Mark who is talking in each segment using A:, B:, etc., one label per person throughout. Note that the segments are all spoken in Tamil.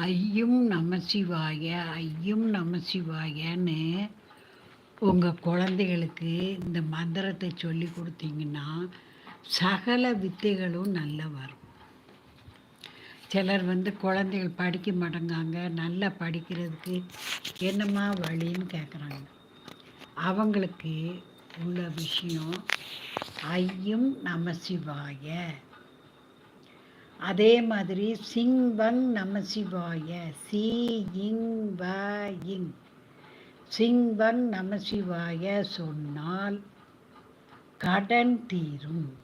A: ஐயும் நமசிவாய ஐயும் நமசிவாயன்னு உங்கள் குழந்தைகளுக்கு இந்த மந்திரத்தை சொல்லி கொடுத்தீங்கன்னா சகல வித்தைகளும் நல்லா வரும். சிலர் வந்து குழந்தைகள் படிக்க மாட்டேங்காங்க நல்லா படிக்கிறதுக்கு என்னம்மா வழின்னு கேட்குறாங்க அவங்களுக்கு உள்ள விஷயம் ஐயும் நமசிவாய அதே மாதிரி சிங் வங் நமசிவாய சி இங் வ இங் சிங் வங் நமசிவாய சொன்னால் கடன் தீரும்.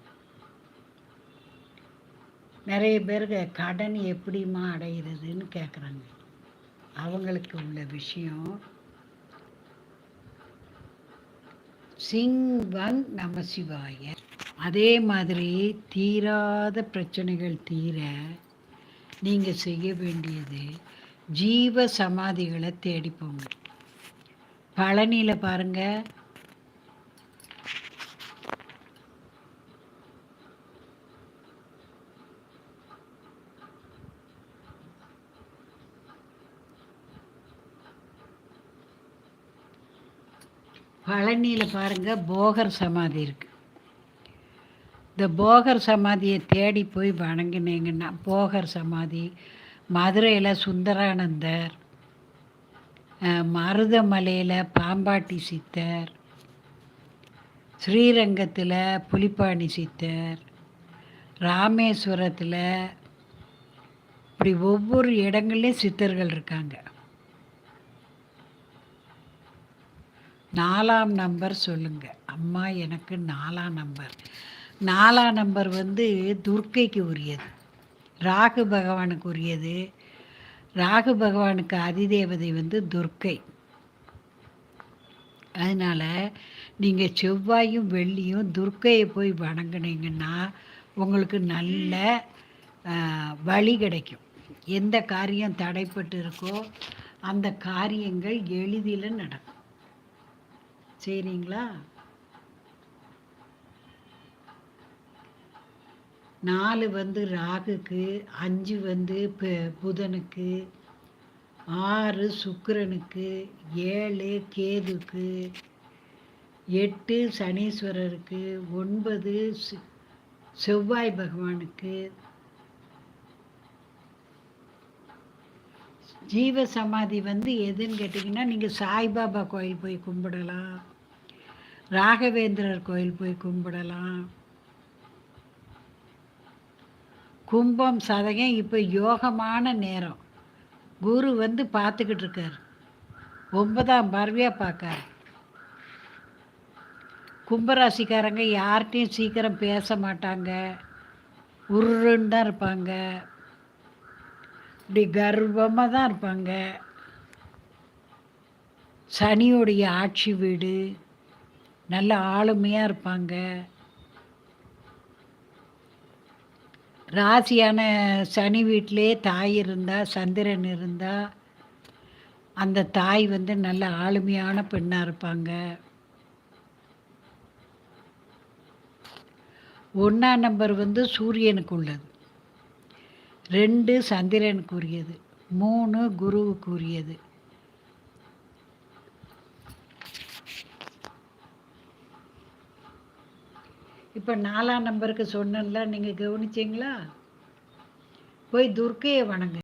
A: நிறைய பேருக்கு கடன் எப்படிம்மா அடைகிறதுன்னு கேட்குறாங்க அவங்களுக்கு உள்ள விஷயம் சிங் வங் நமசிவாய அதே மாதிரி தீராத பிரச்சனைகள் தீர நீங்கள் செய்ய வேண்டியது ஜீவ சமாதிகளை தேடிப்போங்க பழனியில் பாருங்கள் பழனியில் பாருங்கள் போகர் சமாதி இருக்குது இந்த போகர் சமாதியை தேடி போய் வணங்கினீங்கன்னா போகர் சமாதி மதுரையில் சுந்தரானந்தர் மருதமலையில் பாம்பாட்டி சித்தர் ஸ்ரீரங்கத்தில் புலிப்பாணி சித்தர் ராமேஸ்வரத்தில் இப்படி ஒவ்வொரு இடங்கள்லேயும் சித்தர்கள் இருக்காங்க. நாலாம் நம்பர் சொல்லுங்கள் அம்மா எனக்கு நாலாம் நம்பர். நாலாம் நம்பர் வந்து துர்க்கைக்கு உரியது ராகு பகவானுக்கு உரியது ராகு பகவானுக்கு அதிதேவதை வந்து துர்க்கை. அதனால் நீங்கள் செவ்வாயும் வெள்ளியும் துர்க்கையை போய் வணங்கினீங்கன்னா உங்களுக்கு நல்ல வழி கிடைக்கும். எந்த காரியம் தடைப்பட்டு இருக்கோ அந்த காரியங்கள் எளிதில் நடக்கும். சரிங்களா? நாலு வந்து ராகுக்கு அஞ்சு வந்து புதனுக்கு ஆறு சுக்கிரனுக்கு ஏழு கேதுக்கு எட்டு சனீஸ்வரருக்கு ஒன்பது செவ்வாய் பகவானுக்கு ஜீவ சமாதி வந்து எதுன்னு கேட்டிங்கன்னா நீங்கள் சாய்பாபா கோயில் போய் கும்பிடலாம். ராகவேந்திரர் கோயில் போய் கும்பிடலாம். கும்பம் சதகம் இப்போ யோகமான நேரம். குரு வந்து பார்த்துக்கிட்டு இருக்கார். ஒன்பதாம் பார்வையாக பார்க்கார் கும்பராசிக்காரங்க யார்கிட்டையும் சீக்கிரம் பேச மாட்டாங்க. உருன்னு தான் இருப்பாங்க. இப்படி கர்வமாக தான் இருப்பாங்க. சனியோடைய ஆட்சி வீடு. நல்ல ஆளுமையாக இருப்பாங்க. ராசியான சனி வீட்டிலே தாய் இருந்தால் சந்திரன் இருந்தால் அந்த தாய் வந்து நல்ல ஆளுமையான பெண்ணாக இருப்பாங்க. ஒன்றாம் நம்பர் வந்து சூரியனுக்கு உள்ளது. ரெண்டு சந்திரனுக்கு உரியது. மூணு குருவுக்கு உரியது இப்போ நாலாம் நம்பருக்கு சொன்னேன்ல நீங்கள் கவனிச்சிங்களா? போய் துர்க்கையை வணங்க.